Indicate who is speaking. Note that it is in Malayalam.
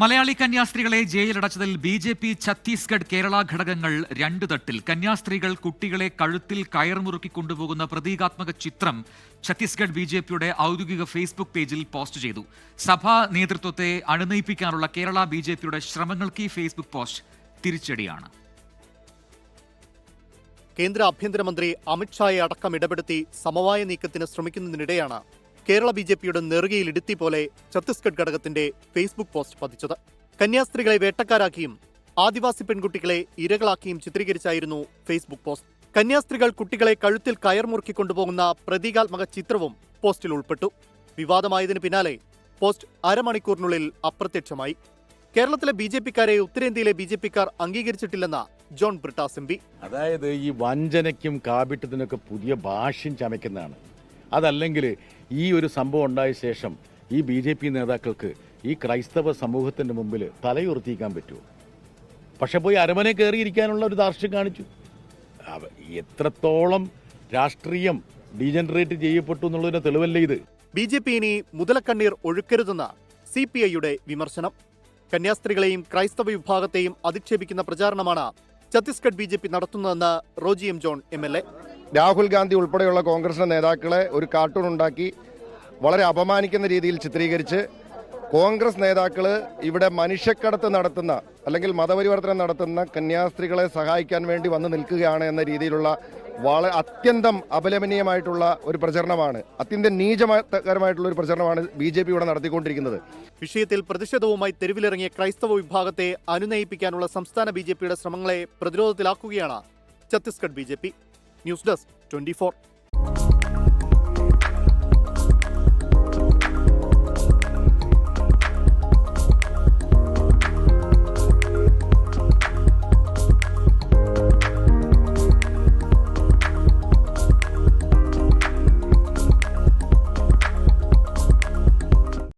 Speaker 1: മലയാളി കന്യാസ്ത്രീകളെ ജയിലടച്ചതിൽ B J P Chhattisgarh Kerala ഘടകങ്ങൾ രണ്ടു തട്ടിൽ. കന്യാസ്ത്രീകൾ കുട്ടികളെ കഴുത്തിൽ കയർമുറുക്കി കൊണ്ടുപോകുന്ന പ്രതീകാത്മക ചിത്രം ഛത്തീസ്ഗഡ് ബി ജെ പിയുടെ ഔദ്യോഗിക ഫേസ്ബുക്ക് പേജിൽ പോസ്റ്റ് ചെയ്തു. സഭാ നേതൃത്വത്തെ അണുനയിപ്പിക്കാനുള്ള കേരള ബി ജെ പിയുടെ ശ്രമങ്ങൾക്ക് ഈ ഫേസ്ബുക്ക് പോസ്റ്റ് തിരിച്ചടിയാണ്.
Speaker 2: കേന്ദ്ര ആഭ്യന്തരമന്ത്രി അമിത്ഷായെ അടക്കം ഇടപെടുത്തി സമവായ നീക്കത്തിന് ശ്രമിക്കുന്നതിനിടെയാണ് കേരള ബി ജെ പിയുടെ നെറുകയിൽ ഇടുത്തി പോലെ ഛത്തീസ്ഗഡ് ഘടകത്തിന്റെ ഫേസ്ബുക്ക് പോസ്റ്റ് പതിച്ചത്. കന്യാസ്ത്രീകളെ വേട്ടക്കാരാക്കിയും ആദിവാസി പെൺകുട്ടികളെ ഇരകളാക്കിയും ചിത്രീകരിച്ചായിരുന്നു ഫേസ്ബുക്ക് പോസ്റ്റ്. കന്യാസ്ത്രീകൾ കുട്ടികളെ കഴുത്തിൽ കയർ മുറുക്കി കൊണ്ടുപോകുന്ന പ്രതീകാത്മക ചിത്രവും പോസ്റ്റിൽ ഉൾപ്പെട്ടു. വിവാദമായതിനു പിന്നാലെ പോസ്റ്റ് അരമണിക്കൂറിനുള്ളിൽ അപ്രത്യക്ഷമായി. കേരളത്തിലെ ബി ജെ പിക്കാരെ ഉത്തരേന്ത്യയിലെ ബി ജെ പിക്കാർ അംഗീകരിച്ചിട്ടില്ലെന്ന ജോൺ ബ്രിട്ടാസ് എം
Speaker 3: അതായത് ഈ വഞ്ചനയ്ക്കും കാപിട്ടത്തിനൊക്കെ പുതിയ ഭാഷ്യം ചമയ്ക്കുന്നതാണ്. അതല്ലെങ്കിൽ ഈ ഒരു സംഭവം ഉണ്ടായ ശേഷം ഈ ബി ജെ പി നേതാക്കൾക്ക് ഈ ക്രൈസ്തവ സമൂഹത്തിന്റെ മുമ്പിൽ തലയുറത്തിക്കാൻ പറ്റുമോ? പക്ഷെ പോയി അരമനെ കയറിയിരിക്കാനുള്ള ഒരു ദാർഷ്ട്യം കാണിച്ചു. എത്രത്തോളം രാഷ്ട്രീയം ഡീജനറേറ്റ് ചെയ്യപ്പെട്ടു എന്നുള്ളതിന് തെളിവല്ലേ ഇത്.
Speaker 2: ബി ജെ പി ഇനി മുതലക്കണ്ണീർ ഒഴുക്കരുതെന്ന സി പി ഐയുടെ വിമർശനം. കന്യാസ്ത്രീകളെയും ക്രൈസ്തവ വിഭാഗത്തെയും അധിക്ഷേപിക്കുന്ന പ്രചാരണമാണ് ഛത്തീസ്ഗഡ് ബി ജെ പി നടത്തുന്നതെന്ന് Roji M John M L A.
Speaker 4: Rahul Gandhi ഉൾപ്പെടെയുള്ള കോൺഗ്രസിന്റെ നേതാക്കളെ ഒരു കാർട്ടൂൺ ഉണ്ടാക്കി വളരെ അപമാനിക്കുന്ന രീതിയിൽ ചിത്രീകരിച്ച് കോൺഗ്രസ് നേതാക്കൾ ഇവിടെ മനുഷ്യക്കടത്ത് നടത്തുന്ന അല്ലെങ്കിൽ മതപരിവർത്തനം നടത്തുന്ന കന്യാസ്ത്രീകളെ സഹായിക്കാൻ വേണ്ടി വന്ന് നിൽക്കുകയാണ് എന്ന രീതിയിലുള്ള വളരെ അത്യന്തം അപലപനീയമായിട്ടുള്ള ഒരു പ്രചരണമാണ്. അത്യന്തം നീചമായിട്ടുള്ള ഒരു പ്രചരണമാണ് ബി ജെ പി ഇവിടെ നടത്തിക്കൊണ്ടിരിക്കുന്നത്.
Speaker 2: വിഷയത്തിൽ പ്രതിഷേധവുമായി തെരുവിലിറങ്ങിയ ക്രൈസ്തവ വിഭാഗത്തെ അനുനയിപ്പിക്കാനുള്ള സംസ്ഥാന ബി ശ്രമങ്ങളെ പ്രതിരോധത്തിലാക്കുകയാണ് Chhattisgarh B news desk twenty